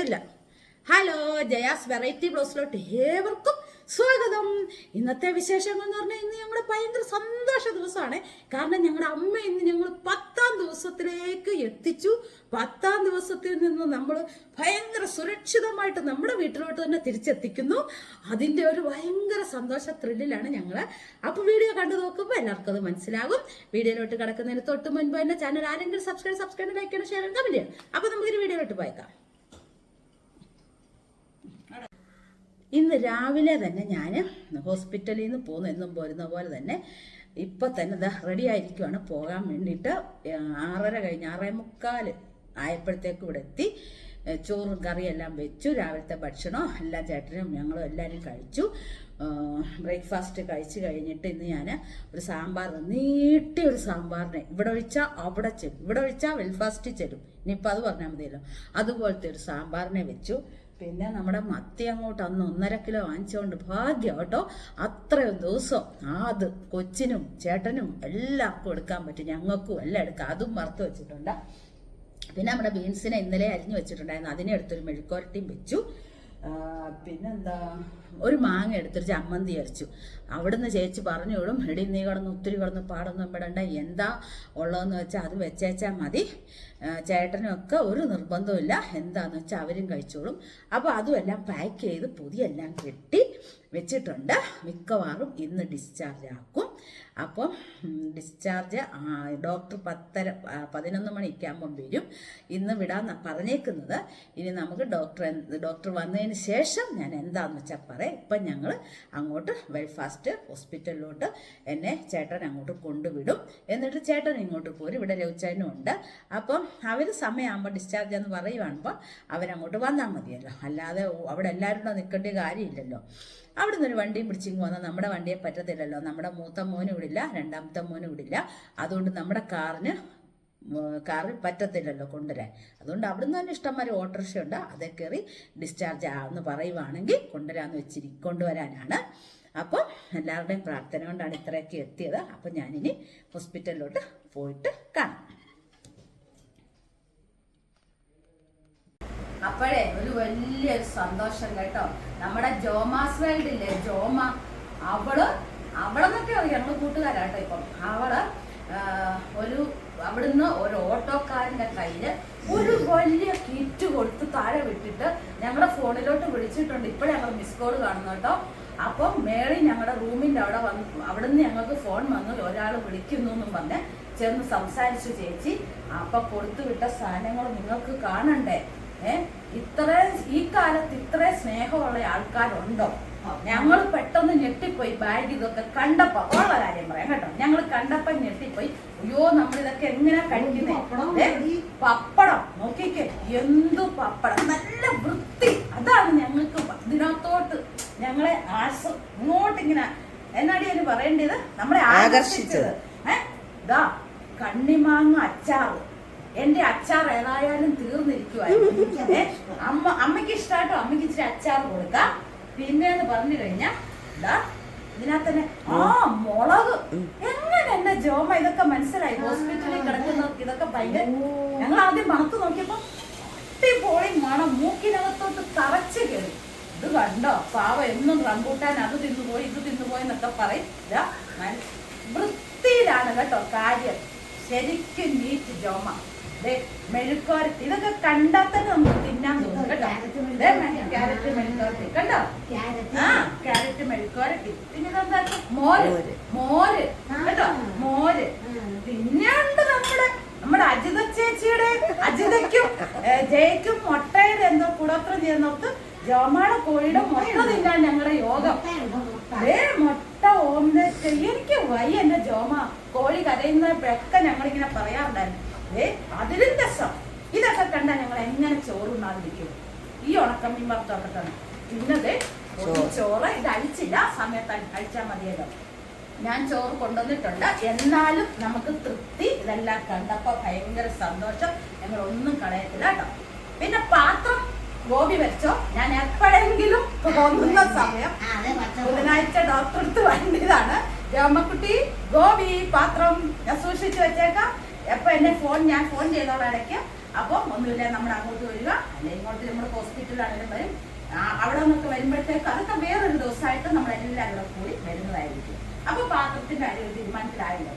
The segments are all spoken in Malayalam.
ഇല്ല. ഹലോ ജയാസ് വെറൈറ്റി ബ്ലോസിലോട്ട് ഏവർക്കും സ്വാഗതം. ഇന്നത്തെ വിശേഷങ്ങൾ എന്ന് പറഞ്ഞാൽ ഇന്ന് ഞങ്ങളുടെ ഭയങ്കര സന്തോഷ ദിവസമാണ്. കാരണം ഞങ്ങളുടെ അമ്മ ഇന്ന് ഞങ്ങൾ പത്താം ദിവസത്തിലേക്ക് എത്തിച്ചു. പത്താം ദിവസത്തിൽ നിന്ന് നമ്മൾ ഭയങ്കര സുരക്ഷിതമായിട്ട് നമ്മുടെ വീട്ടിലോട്ട് തന്നെ തിരിച്ചെത്തിക്കുന്നു. അതിന്റെ ഒരു ഭയങ്കര സന്തോഷ ത്രില്ലിലാണ് ഞങ്ങൾ അപ്പോൾ വീഡിയോ കണ്ടു നോക്കുമ്പോൾ എല്ലാവർക്കും അത് മനസ്സിലാകും. വീഡിയോയിലോട്ട് കിടക്കുന്നതിന് തൊട്ട് മുൻപ് തന്നെ ചാനൽ ആരെങ്കിലും സബ്സ്ക്രൈബ് സബ്സ്ക്രൈബ് ലൈക്ക് ചെയ്യണം കമന്റ് ചെയ്യണം. അപ്പോൾ നമുക്കൊരു വീഡിയോയിലോട്ട് പോയേക്കാം. ഇന്ന് രാവിലെ തന്നെ ഞാൻ ഹോസ്പിറ്റലിൽ നിന്ന് പോകുന്നു. എന്നും പോരുന്ന പോലെ തന്നെ ഇപ്പം തന്നെ ഇതാ റെഡി ആയിരിക്കുവാണ്. പോകാൻ വേണ്ടിയിട്ട് ആറര കഴിഞ്ഞ് ആറേ മുക്കാൽ ആയപ്പോഴത്തേക്കും ഇവിടെ എത്തി. ചോറും കറിയെല്ലാം വെച്ചു. രാവിലത്തെ ഭക്ഷണം എല്ലാ ചേട്ടനും ഞങ്ങളും എല്ലാവരും കഴിച്ചു. ബ്രേക്ക്ഫാസ്റ്റ് കഴിച്ചു കഴിഞ്ഞിട്ട് ഇന്ന് ഞാൻ ഒരു സാമ്പാർ നീട്ടിയ ഒരു സാമ്പാറിനെ ഇവിടെ ഒഴിച്ചാൽ അവിടെ ചെല്ലും ഇവിടെ ഒഴിച്ചാൽ വെൽഫാസ്റ്റ് ചെല്ലും ഇനിയിപ്പോൾ അത് പറഞ്ഞാൽ മതിയല്ലോ. അതുപോലത്തെ ഒരു സാമ്പാറിനെ വെച്ചു. പിന്നെ നമ്മുടെ മത്തി അങ്ങോട്ട് അന്ന് ഒന്നര കിലോ വാങ്ങിച്ചുകൊണ്ട് ഭാഗ്യം കേട്ടോ. അത്രയും ദിവസം അത് കൊച്ചിനും ചേട്ടനും എല്ലാവർക്കും എടുക്കാൻ പറ്റും. ഞങ്ങൾക്കും എല്ലാം എടുക്കാം. അതും വറുത്ത് വെച്ചിട്ടുണ്ട്. പിന്നെ നമ്മുടെ ബീൻസിനെ ഇന്നലെ അരിഞ്ഞു വെച്ചിട്ടുണ്ടായിരുന്നു. അതിനെ എടുത്തൊരു മെഴുക്കോരട്ടിയും വെച്ചു. പിന്നെന്താ? ഒരു മാങ്ങ എടുത്തൊരു ചമ്മന്തി അരച്ചു. അവിടുന്ന് ചേച്ചി പറഞ്ഞു വിടും എടി നീ കിടന്ന് ഒത്തിരി കിടന്ന് പാടൊന്നും പെടണ്ട എന്താ ഉള്ളതെന്ന് വെച്ചാൽ അത് വെച്ചേച്ചാൽ മതി. ചേട്ടനൊക്കെ ഒരു നിർബന്ധമില്ല എന്താന്ന് വെച്ചാൽ അവരും കഴിച്ചോളും. അപ്പോൾ അതും എല്ലാം പാക്ക് ചെയ്ത് പൊതിയെല്ലാം കെട്ടി വെച്ചിട്ടുണ്ട്. മിക്കവാറും ഇന്ന് ഡിസ്ചാർജ് ആക്കും. അപ്പം ഡിസ്ചാർജ് ഡോക്ടർ പത്തര പതിനൊന്ന് മണിക്കാകുമ്പം വരും. ഇന്ന് വിടാൻ പറഞ്ഞേക്കുന്നത് ഇനി നമുക്ക് ഡോക്ടർ ഡോക്ടർ വന്നതിന് ശേഷം ഞാൻ എന്താന്ന് വെച്ചാൽ പറയാം. ഇപ്പം ഞങ്ങൾ അങ്ങോട്ട് വെൽഫാസ്റ്റ് ഹോസ്പിറ്റലിലോട്ട് എന്നെ ചേട്ടൻ അങ്ങോട്ട് കൊണ്ടുവിടും. എന്നിട്ട് ചേട്ടൻ ഇങ്ങോട്ട് പോരും. ഇവിടെ രവിച്ചാനും ഉണ്ട്. അപ്പം അവർ സമയമാകുമ്പോൾ ഡിസ്ചാർജ് എന്ന് പറയുവാണപ്പോൾ അവരങ്ങോട്ട് വന്നാൽ മതിയല്ലോ. അല്ലാതെ അവിടെ എല്ലാവരും നിൽക്കേണ്ട കാര്യമില്ലല്ലോ. അവിടെ നിന്ന് ഒരു വണ്ടിയും പിടിച്ചിങ്ങ് വന്നാൽ നമ്മുടെ വണ്ടിയെ പറ്റത്തില്ലല്ലോ. നമ്മുടെ മൂത്ത മോനും ഇവിടില്ല രണ്ടാമത്തെ മോനും ഇവിടില്ല അതുകൊണ്ട് നമ്മുടെ കാറിന് കാറിൽ പറ്റത്തില്ലല്ലോ കൊണ്ടുവരാൻ. അതുകൊണ്ട് അവിടുന്ന് തന്നെ ഇഷ്ടംമാരെ ഓട്ടോറിക്ഷ ഉണ്ട്. അതേ കയറി ഡിസ്ചാർജ് ആവെന്ന് പറയുവാണെങ്കിൽ കൊണ്ടുവരാമെന്ന് വെച്ചിരി കൊണ്ടുവരാനാണ്. അപ്പോൾ എല്ലാവരുടെയും പ്രാർത്ഥന കൊണ്ടാണ് ഇത്രയൊക്കെ എത്തിയത്. അപ്പം ഞാനിനി ഹോസ്പിറ്റലിലോട്ട് പോയിട്ട് കാണാം. അപ്പോഴേ ഒരു വലിയൊരു സന്തോഷം കേട്ടോ. നമ്മുടെ ജോമാസ് വേൾഡ് ഇല്ലേ? ജോമ. അവൾ അവളെന്നൊക്കെ ഞങ്ങൾ കൂട്ടുകാരാട്ടോ ഇപ്പം. അവൾ ഒരു അവിടുന്ന് ഒരു ഓട്ടോക്കാരന്റെ കയ്യിൽ ഒരു വലിയ കിറ്റ് കൊടുത്ത് താഴെ വിട്ടിട്ട് ഞങ്ങളുടെ ഫോണിലോട്ട് വിളിച്ചിട്ടുണ്ട്. ഇപ്പോഴേ ഞങ്ങൾ മിസ് കോൾ കാണുന്നു കേട്ടോ. അപ്പം മേളി ഞങ്ങളുടെ റൂമിന്റെ അവിടെ വന്ന് അവിടുന്ന് ഞങ്ങൾക്ക് ഫോൺ വന്നു. ഒരാൾ വിളിക്കുന്നു എന്നും പറഞ്ഞ് ചെന്ന് സംസാരിച്ചു ചേച്ചി. അപ്പൊ കൊടുത്തു വിട്ട സാധനങ്ങൾ നിങ്ങൾക്ക് കാണണ്ടേ? ഏ? ഇത്ര ഈ കാലത്ത് ഇത്ര സ്നേഹമുള്ള ആൾക്കാരുണ്ടോ? ഞങ്ങൾ പെട്ടെന്ന് ഞെട്ടിപ്പോയി ബാഗ് ഇതൊക്കെ കണ്ടപ്പോ. ഉള്ള കാര്യം പറയാം കേട്ടോ. ഞങ്ങൾ കണ്ടപ്പോ ഞെട്ടിപ്പോയി. അയ്യോ നമ്മൾ ഇതൊക്കെ എങ്ങനെ കഴിക്കുന്നേ? പപ്പടം. നോക്കിക്കേ എന്തു പപ്പടം. നല്ല വൃത്തി. അതാണ് ഞങ്ങൾക്ക് ഇതിനകത്തോട്ട് ഞങ്ങളെ ആശ ഇങ്ങോട്ട് ഇങ്ങനെ എന്നാടി അതിന് പറയേണ്ടത്? നമ്മളെ ആകർഷിച്ചത്. ഏ? ഇതാ കണ്ണിമാങ്ങ അച്ചാറ്. എന്റെ അച്ചാർ ഏതായാലും തീർന്നിരിക്കുവായിരുന്നു അമ്മ അമ്മയ്ക്ക് ഇഷ്ടമായിട്ടോ അമ്മയ്ക്ക് ഇച്ചിരി അച്ചാർ കൊടുക്കാം. പിന്നെ എന്ന് പറഞ്ഞു കഴിഞ്ഞാ എന്താ ഇതിനകത്ത് തന്നെ ആ മുളക്. എങ്ങനെ എന്റെ ജോമ ഇതൊക്കെ മനസ്സിലായി? ഹോസ്പിറ്റലിൽ കിടക്കുന്ന ഇതൊക്കെ ഭയങ്കര ഞങ്ങൾ ആദ്യം മണത്ത് നോക്കിയപ്പോ അടിപൊളി മണം. മൂക്കിനകത്തോട്ട് തറച്ച് കയറി ഇത് കണ്ടോ? പാവ എന്നും റംബൂട്ടാൻ അത് തിന്നുപോയി ഇത് തിന്നുപോയി എന്നൊക്കെ പറയും. വൃത്തിയിലാണ് കേട്ടോ കാര്യം. ശരിക്കും നീറ്റ് ജോമ. മെഴുക്കോരത്തി ഇതൊക്കെ കണ്ടാൽ തന്നെ നമുക്ക് തിന്നാൻ തോന്നും കേട്ടോ. ക്യാരറ്റ് മെഴുക്കോരത്തി കണ്ടോ? ആ ക്യാരറ്റ് മെഴുക്കോരത്തി പിന്നെ ഇതെന്താ മോര്. മോര്. കേട്ടോ? മോര്. പിന്നെയുണ്ട് നമ്മുടെ നമ്മുടെ അജിത ചേച്ചിയുടെ അജിതയ്ക്കും ജയക്കും മുട്ടയുടെ എന്തോ കുടത്രം ചെയ്യുന്നോർത്ത് ജോമാട കോഴിയുടെ മുട്ട തിന്നാൻ ഞങ്ങളുടെ യോഗം. അതേ മുട്ട. ഓംലെറ്റ്. എനിക്ക് വയ്യ എന്റെ ജോമ. കോഴി കരയുന്നപ്പോഴൊക്കെ ഞങ്ങളിങ്ങനെ പറയാറുണ്ടായിരുന്നു. ഏ? അതിലും രസം. ഇതൊക്കെ കണ്ടാൽ ഞങ്ങൾ എങ്ങനെ ചോറുണ്ണാതിരിക്കും ഈ ഉണക്കമ്മീൻ വറുത്തൊക്കെ തന്നെ. ഇന്നത് ചോറ്. ഇത് അഴിച്ചില്ല. സമയത്ത് അഴിച്ചാൽ മതിയല്ലോ. ഞാൻ ചോറ് കൊണ്ടുവന്നിട്ടുണ്ട്. എന്നാലും നമുക്ക് തൃപ്തി. ഇതെല്ലാം കണ്ടപ്പോ ഭയങ്കര സന്തോഷം. ഞങ്ങൾ ഒന്നും കളയത്തില്ല കേട്ടോ. പിന്നെ പാത്രം ഗോപി വെച്ചോ ഞാൻ എപ്പോഴെങ്കിലും തോന്നുന്ന സമയം. ബുധനാഴ്ച ഡോക്ടർ അടുത്ത് വേണ്ടതാണ് രോമക്കുട്ടി ഗോപി പാത്രം ഞാൻ സൂക്ഷിച്ചു വെച്ചേക്കാം. എപ്പൊ എന്നെ ഫോൺ ഞാൻ ഫോൺ ചെയ്തോളാം ഇടയ്ക്ക് അപ്പോൾ ഒന്നുമില്ല നമ്മൾ അങ്ങോട്ട് വരിക. അല്ലെങ്കിൽ ഇങ്ങോട്ട് നമ്മൾ ഹോസ്പിറ്റലാണെങ്കിലും വരും. അവിടെ നിന്നൊക്കെ വരുമ്പോഴത്തേക്ക് അതൊക്കെ വേറൊരു ദിവസമായിട്ട് നമ്മൾ എല്ലാവരും കൂടെ കൂടി വരുന്നതായിരിക്കും. അപ്പൊ പാത്രത്തിന്റെ കാര്യം ഒരു തീരുമാനത്തിലായല്ലോ?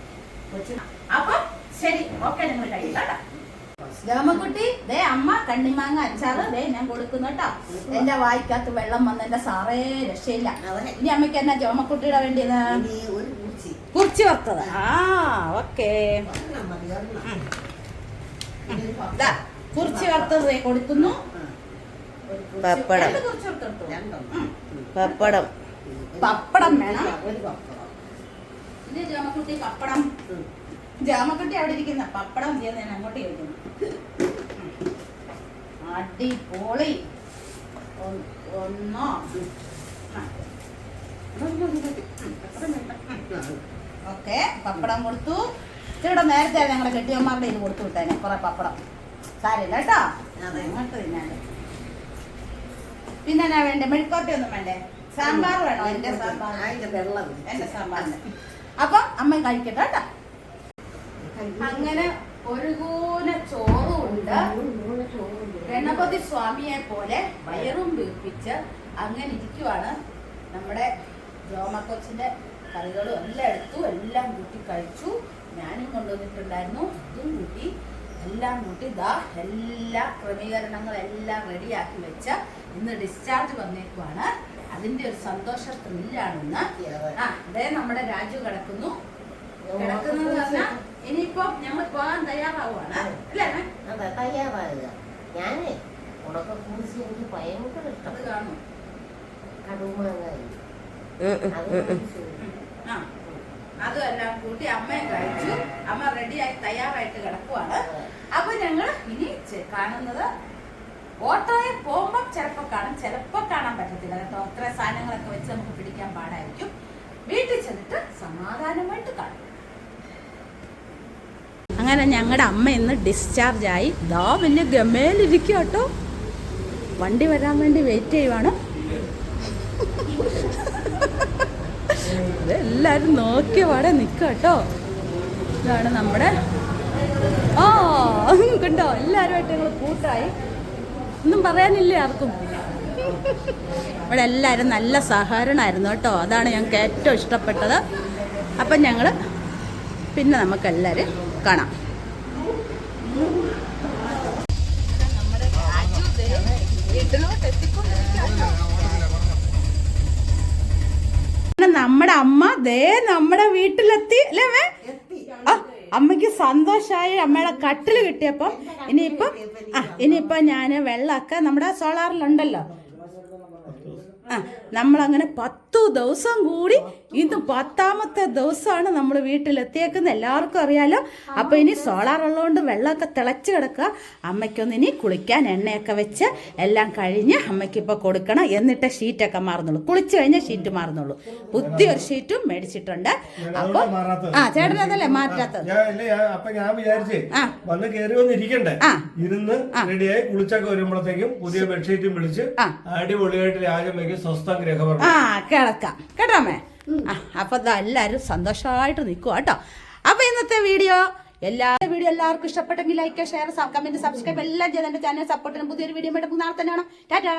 കൊച്ചു. അപ്പൊ ശരി ഓക്കെ നിങ്ങൾ കഴിയില്ല കേട്ടോ. രാമക്കുട്ടി ദേ അമ്മ കണ്ണിമാങ്ങ അച്ചാറ് ദേ ഞാൻ കൊടുക്കുന്നു കേട്ടോ. എന്റെ വായിക്കകത്ത് വെള്ളം വന്ന് എന്റെ സാറേ രക്ഷയില്ല. ഇനി അമ്മയ്ക്ക് എന്നാ ജോമക്കുട്ടിയുടെ വേണ്ടിയത് കുറിച്ചി. വറുത്തത് ആ ഓക്കെ. കുറിച്ച് വറുത്തത് കൊടുക്കുന്നു. പപ്പടം. പപ്പടം. പപ്പടം വേണം. ഇത് ജോമക്കുട്ടി പപ്പടം? ജാമക്കുട്ടി അവിടെ ഇരിക്കുന്ന പപ്പടം ചെയ്യുന്ന ഞാൻ അങ്ങോട്ട് ചോദിക്കുന്നു. അടിപൊളി. ഒന്ന്- ഒന്നോ ആ. ഓക്കെ പപ്പടം കൊടുത്തു. ഇച്ചിരിയുടെ നേരത്തെ ഞങ്ങളുടെ കെട്ടിയമ്മമാരുടെ ഇത് കൊടുത്തു വിട്ടേനെ. കുറെ പപ്പടം. സാരില്ല കേട്ടോ. തിന്നാണ്ട് പിന്നെ എന്നാ വേണ്ടേ? മെഴുക്കോട്ടി ഒന്നും വേണ്ടേ? സാമ്പാർ വേണോ? എന്റെ സാമ്പാർ. എന്റെ സാമ്പാറിന്. അപ്പൊ അമ്മ കഴിക്കട്ടെ കേട്ടോ. അങ്ങനെ ഒരു കൂന ചോറുണ്ട്. ഗണപതി സ്വാമിയെ പോലെ വയറും വീർപ്പിച്ച് അങ്ങനെ ഇരിക്കുവാണ് നമ്മുടെ ജോമക്കൊച്ചിന്റെ കറികളും എല്ലാം എടുത്തു എല്ലാം കൂട്ടി കഴിച്ചു. ഞാനും കൊണ്ടുവന്നിട്ടുണ്ടായിരുന്നു ഇതും കൂട്ടി എല്ലാം കൂട്ടി ഇതാ എല്ലാ ക്രമീകരണങ്ങളെല്ലാം റെഡിയാക്കി വെച്ച ഇന്ന് ഡിസ്ചാർജ് വന്നേക്കുവാണ്. അതിന്റെ ഒരു സന്തോഷ ത്രില്ലാണ് ആ അതേ നമ്മുടെ രാജു കിടക്കുന്നു. കിടക്കുന്നത് പറഞ്ഞാൽ ഇനിയിപ്പോ ഞങ്ങൾ പോകാൻ തയ്യാറാവുകയാണ്. അല്ലേ തയ്യാറാവുക അതെ ഞാനേ ഉണക്ക കുറിച്ച് എനിക്ക് ഭയങ്കര അത് ഇഷ്ടം കാണും കടുമാങ്ങ അത് ആ. അതും എല്ലാം കൂട്ടി അമ്മയെ കഴിച്ചു. അമ്മ റെഡിയായി തയ്യാറായിട്ട് കിടക്കുവാണ്. അപ്പൊ ഞങ്ങൾ ഇനി കാണുന്നത് ഓട്ടോയിൽ പോകുമ്പോൾ ചിലപ്പോൾ കാണും. ചിലപ്പോൾ കാണാൻ പറ്റത്തില്ല. കേട്ടോ അത്ര സാധനങ്ങളൊക്കെ വെച്ച് നമുക്ക് പിടിക്കാൻ പാടായിരിക്കും. വീട്ടിൽ ചെന്നിട്ട് സമാധാനമായിട്ട് കാണും. അങ്ങനെ ഞങ്ങളുടെ അമ്മ ഇന്ന് ഡിസ്ചാർജ് ആയി. ദാ വലിയ ഗമേലിരിക്കും കേട്ടോ. വണ്ടി വരാൻ വേണ്ടി വെയിറ്റ് ചെയ്യുവാണ്. ഇതെല്ലാരും നോക്കിയ പാടെ നിൽക്കുക കേട്ടോ. ഇതാണ് നമ്മുടെ ആ കണ്ടോ? എല്ലാവരുമായിട്ട് ഞങ്ങൾ കൂട്ടായി. ഒന്നും പറയാനില്ല ആർക്കും? ഇവിടെ എല്ലാവരും നല്ല സഹകരണമായിരുന്നു കേട്ടോ. അതാണ് ഞങ്ങൾക്ക് ഏറ്റവും ഇഷ്ടപ്പെട്ടത്. അപ്പം ഞങ്ങൾ പിന്നെ നമുക്ക് എല്ലാവരും കാണാം നമ്മുടെ രാജു ദേ വീട്ടിലോട്ട് എത്തിക്കൊണ്ടിരിക്കുകയാണ് അങ്ങനെ നമ്മുടെ അമ്മ ദേ നമ്മുടെ വീട്ടിലെത്തി അല്ലേ അമ്മേ? അമ്മയ്ക്ക് ആ അമ്മയ്ക്ക് സന്തോഷമായി അമ്മയുടെ കട്ടിൽ കിട്ടിയപ്പം ഇനിയിപ്പം ആ ഇനിയിപ്പം ഞാൻ വെള്ളമൊക്കെ നമ്മുടെ സോളാറിലുണ്ടല്ലോ ആ നമ്മളങ്ങനെ പത്തു ദിവസം കൂടി ഇന്ന് പത്താമത്തെ ദിവസമാണ് നമ്മൾ വീട്ടിലെത്തിയേക്കുന്നത്. എല്ലാവർക്കും അറിയാലോ? അപ്പോൾ ഇനി സോളാർ ഉള്ളതുകൊണ്ട് വെള്ളമൊക്കെ തിളച്ച് കിടക്കുക. അമ്മയ്ക്കൊന്ന് ഇനി കുളിക്കാൻ എണ്ണയൊക്കെ വെച്ച് എല്ലാം കഴിഞ്ഞ് അമ്മയ്ക്ക് ഇപ്പോൾ കൊടുക്കണം എന്നിട്ട് ഷീറ്റൊക്കെ മാറുന്നുള്ളൂ. കുളിച്ച് കഴിഞ്ഞാൽ ഷീറ്റ് മാറുന്നുള്ളൂ. പുതിയൊരു ഷീറ്റും മേടിച്ചിട്ടുണ്ട്. അപ്പോൾ ആ ചേട്ടൻ അതല്ലേ മാറ്റാത്തത്? ഞാൻ വിചാരിച്ചേ. വന്ന് കയറി ഇരുന്ന് റെഡിയായി കുളിച്ചൊക്കെ വരുമ്പോഴത്തേക്കും പുതിയ ബെഡ്ഷീറ്റും വിളിച്ച് ആ. അടിപൊളിയായിട്ട് രാജമ്മയ്ക്ക് സ്വസ്ഥം ആ കിടക്കാം. കേട്ടോ അമ്മേ ആ അപ്പൊ ദാ എല്ലാവരും സന്തോഷമായിട്ട് നിൽക്കുക കേട്ടോ. അപ്പൊ ഇന്നത്തെ വീഡിയോ എല്ലാ വീഡിയോ എല്ലാവർക്കും ഇഷ്ടപ്പെട്ടെങ്കിൽ ലൈക്ക് ഷെയർ കമന്റ് സബ്സ്ക്രൈബ് എല്ലാം ചെയ്ത് എന്റെ ചാനൽ സപ്പോർട്ടിനും പുതിയൊരു വീഡിയോ വേണ്ടി നാളെ തന്നെയാണ്. ടാറ്റാ.